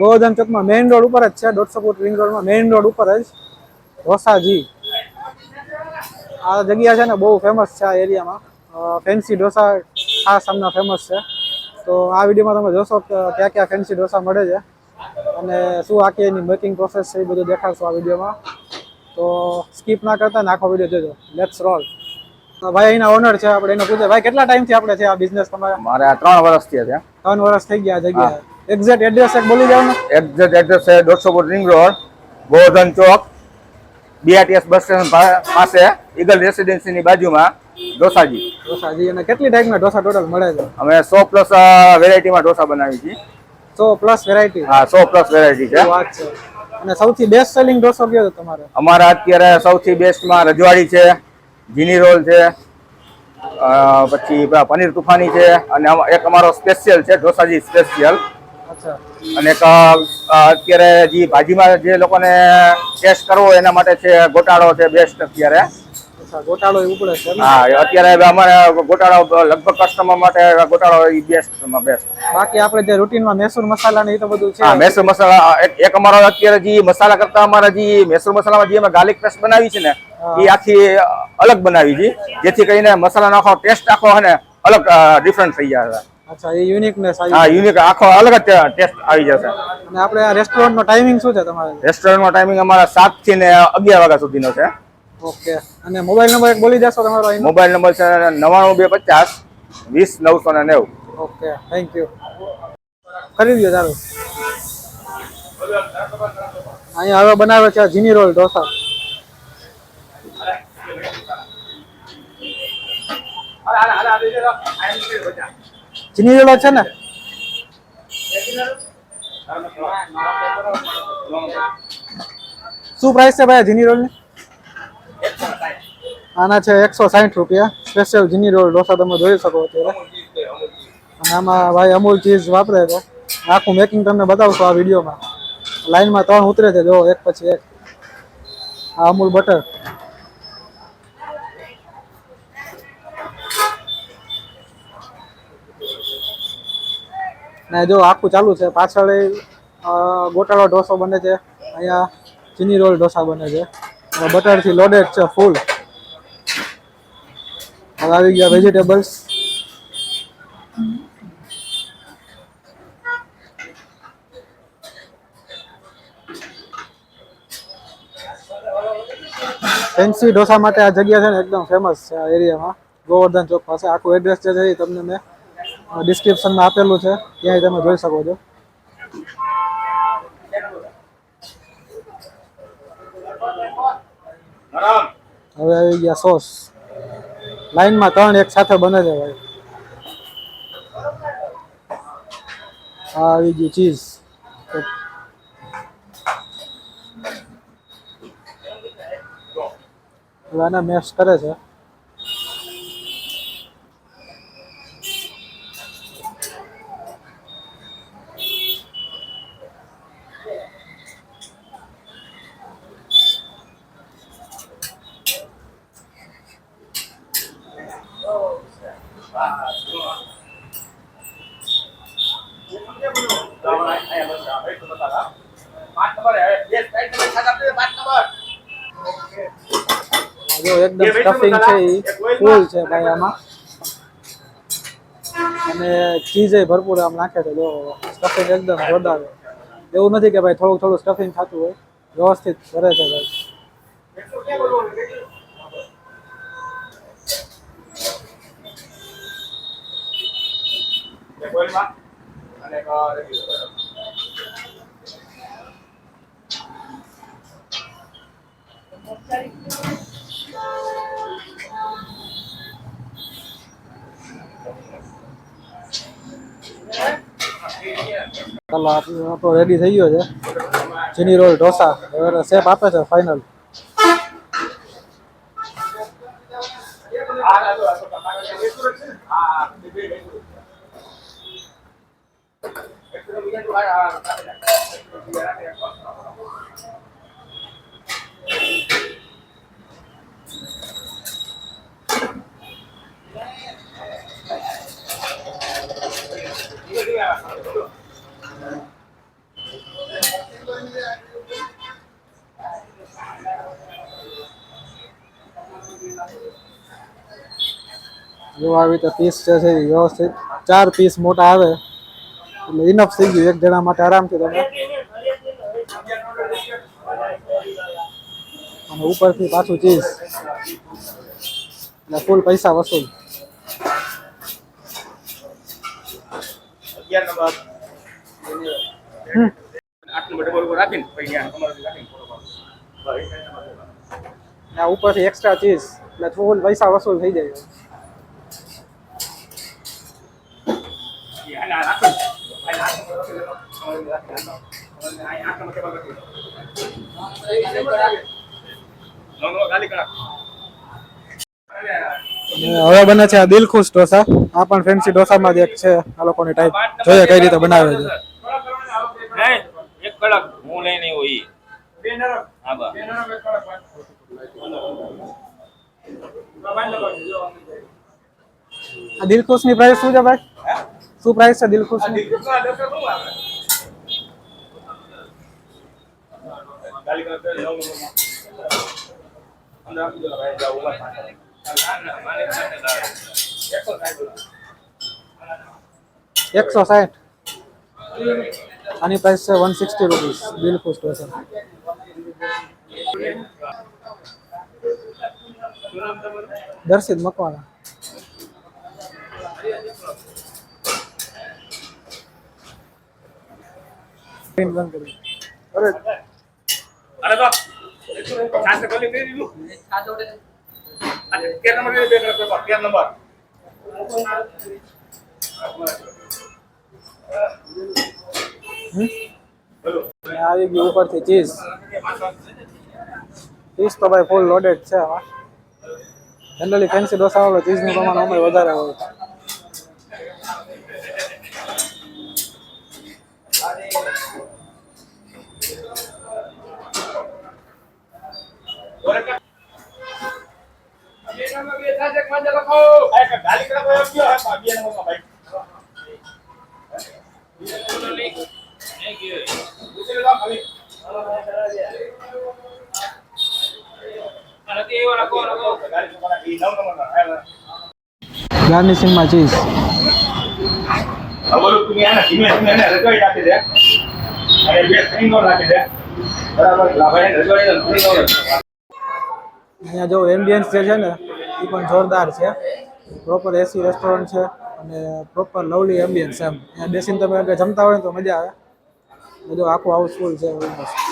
ગોવર્ધન ચોકમાં main road ઉપર જ છે દોઢસો ફૂટ રિંગ રોડમાં મેઇન રોડ ઉપર જ ઢોસાજી આ જગ્યા છે ને બહુ ફેમસ છે આ એરિયામાં ફેન્સી ઢોસા ખાસ આમના ફેમસ છે. તો આ વિડીયોમાં તમે જોશો કે ક્યાં ક્યાં ફેન્સી ઢોસા મળે છે અને શું આખી એની મેકિંગ પ્રોસેસ છે એ બધું દેખાડશું આ વિડીયોમાં તો સ્કીપ ના કરતા આખો વીડિયો જોજો. લેટ્સ રોલ ભાઈ એના ઓનર છે આપણે એને પૂછે ભાઈ કેટલા ટાઈમથી આપણે છે આ બિઝનેસ તમારે? મારે ત્રણ વર્ષથી છે. ત્રણ વર્ષ થઈ ગયા જગ્યા એક્ઝેક્ટ એડ્રેસ એક બોલી જાવ ને. એક્ઝેક્ટ એડ્રેસ છે દોઢસો foot ring road Govardhan Chowk BRTS bus station પાસે ઈગલ રેસિડેન્સીની બાજુમાં ઢોસાજી. ઢોસાજી અને કેટલી ટાઈપના ઢોસા ટોટલ મળે છે? અમે સો પ્લસ વેરાયટીમાં ઢોસા બનાવી છીએ. સો પ્લસ વેરાયટી હા સો પ્લસ વેરાયટી છે. વાત છે. અને સૌથી બેસ્ટ સેલિંગ ઢોસો કયો છે તમારે? અમારા અત્યારે સૌથી બેસ્ટમાં રજવાડી છે જીની રોલ છે પછી પનીર તુફાની છે અને એક અમારો સ્પેશિયલ છે ઢોસાજી સ્પેશિયલ અને અત્યારે જે ભાજીમાં જે લોકોને ટેસ્ટ કરવો એના માટે છે ગોટાળો છે બેસ્ટ અત્યારે. ગોટાળો ઉપડે છે? હા અત્યારે અમારે ગોટાળો લગભગ કસ્ટમર માટે ગોટાળો એ બેસ્ટમાં બેસ્ટ બાકી આપણે જે રૂટીનમાં મૈસૂર મસાલા ને એ તો બધું છે. હા મૈસૂર મસાલા એક અમારો અત્યારે જે મસાલા કરતા અમારા જે મૈસૂર મસાલામાં જે અમે ગાર્લિક પેસ્ટ બનાવી છે ને એ આખી અલગ બનાવી છે. જેથી કરીને મસાલાનો આખો ટેસ્ટ આખો છે ને અલગ ડિફરન્ટ થઈ જાય. અચ્છા એ યુનિકનેસ હા યુનિક આખો અલગ જ ટેસ્ટ આવી જશે અને આપણે આ રેસ્ટોરન્ટનો ટાઈમિંગ શું છે તમારે રેસ્ટોરન્ટનો ટાઈમિંગ અમારા 7 થી ને અગિયાર વાગ્યા સુધીનો છે ઓકે અને મોબાઈલ નંબર એક બોલી દેશો તમારો અહીં મોબાઈલ નંબર છે નવ્વાણું બે પચાસ વીસ નવસો ને નેવું ઓકે થેન્ક યુ ખરીદ્યો ચાલો અહીંયા હવે બનાવે છે જીની રોલ ઢોસા જીની રોલ જ છે ને? શું પ્રાઇસ છે ભાઈ જીની રોલની? આના છે એકસો સાઠ રૂપિયા. સ્પેશિયલ જીની રોલ, ઢોસા તમે જોઈ શકો અત્યારે. અને આમાં ભાઈ અમૂલ ચીઝ વાપરે છે. આખું મેકિંગ તમને બતાવશો આ વિડીયોમાં. લાઈનમાં ત્રણ ઉતરે છે, જો એક પછી એક. આ અમૂલ બટર ને જો આખું ચાલુ છે, પાછળ ગોટાળો ઢોસો બને છે, અહીંયા ચીની રોલ ઢોસા બને છે. બટરથી લોડેડ છે ફૂલ. હવે આવી ગયા વેજીટેબલ્સ. ફેન્સી ઢોસા માટે આ જગ્યા છે ને, એકદમ ફેમસ છે આ એરિયામાં ગોવર્ધન ચોક પાસે. આખું એડ્રેસ છે એ તમને મેં ડિસ્ક્રિપ્શનમાં આપેલું છે. ત્યાંય તમે જોઈ શકો છો. હવે આવી ગયા સોસ. લાઈનમાં ત્રણ એક સાથે બને છે ભાઈ. આ આવી ગયું ચીઝ. હવે આને મેશ કરે છે. જો એકદમ સ્ટફિંગ છે એ ફૂલ છે ભાઈ આમાં. અને ચીઝ એ ભરપૂર આમ નાખે છે. જો સ્ટફિંગ એકદમ જોરદાર એવું નથી કે ભાઈ થોડુંક થોડું સ્ટફિંગ થતું હોય. વ્યવસ્થિત કરે છે ભાઈ. ચાલો આપણો રેડી થઈ ગયો છે ચીની રોલ, ઢોસા, હવે શેપ આપે છે ફાઇનલ Yeah. જો આવી રીતે પીસ છે છે એ વ્યવસ્થિત. ચાર પીસ મોટા આવે. એટલે ઇનફ થઈ ગયું. એક જણા માટે આરામથી તમે અને ઉપરથી પાછું ચીઝ એટલે ફૂલ પૈસા વસૂલ. અગિયાર નંબર હમ. આટલું ડબલ ઉપર રાખીને પછી ત્યાં તમારે રાખીને આ ઉપરથી એક્સ્ટ્રા ચીઝ એટલે ફૂલ પૈસા વસૂલ થઈ જાય અને હવે બને છે આ દિલખુશ ઢોસા આ પણ ફેન્સી ઢોસામાં જ એક છે. આ લોકોની ટાઈપ જોઈએ કઈ રીતે બનાવે છે. આ દિલખુશની પ્રાઇસ શું છે ભાઈ? શું પ્રાઇસ છે દિલખુશ એકસો સાઠ. આની પ્રાઇસ છે one sixty rupees Dilkhush dosa Darshit Makwana. Screen બંધ કરી અરે. અરે તો છાસ ગલી કરી દીધું અરે કે નંબર બે નંબર કે નંબર. આવી ગયું ઉપરથી ચીઝ ચીઝ તો ભાઈ ફૂલ લોડેડ છે જનરલી ફેન્સી ડોસા વાળો ચીઝનું પ્રમાણ અમે વધારે હોય. આ નથી આવ્યો, રાખો, રાખો. ગાર્નિશિંગમાં ચીઝ. બોલું તું એને ધીમે ધીમે એને રજવાડી નાખી દે. અને બે સ્ક્રીન નાખી દે. બરાબર? લાભાઈ રજવાડી અહીંયા જો એમ્બિયન્સ જે છે ને એ પણ જોરદાર છે. પ્રોપર એસી રેસ્ટોરન્ટ છે અને પ્રોપર લવલી એમ્બિયન્સ એમ. અહીંયા બેસીને તમે આગળ જમતા હોય તો મજા આવે. બધું આખું હાઉસફુલ છે. almost.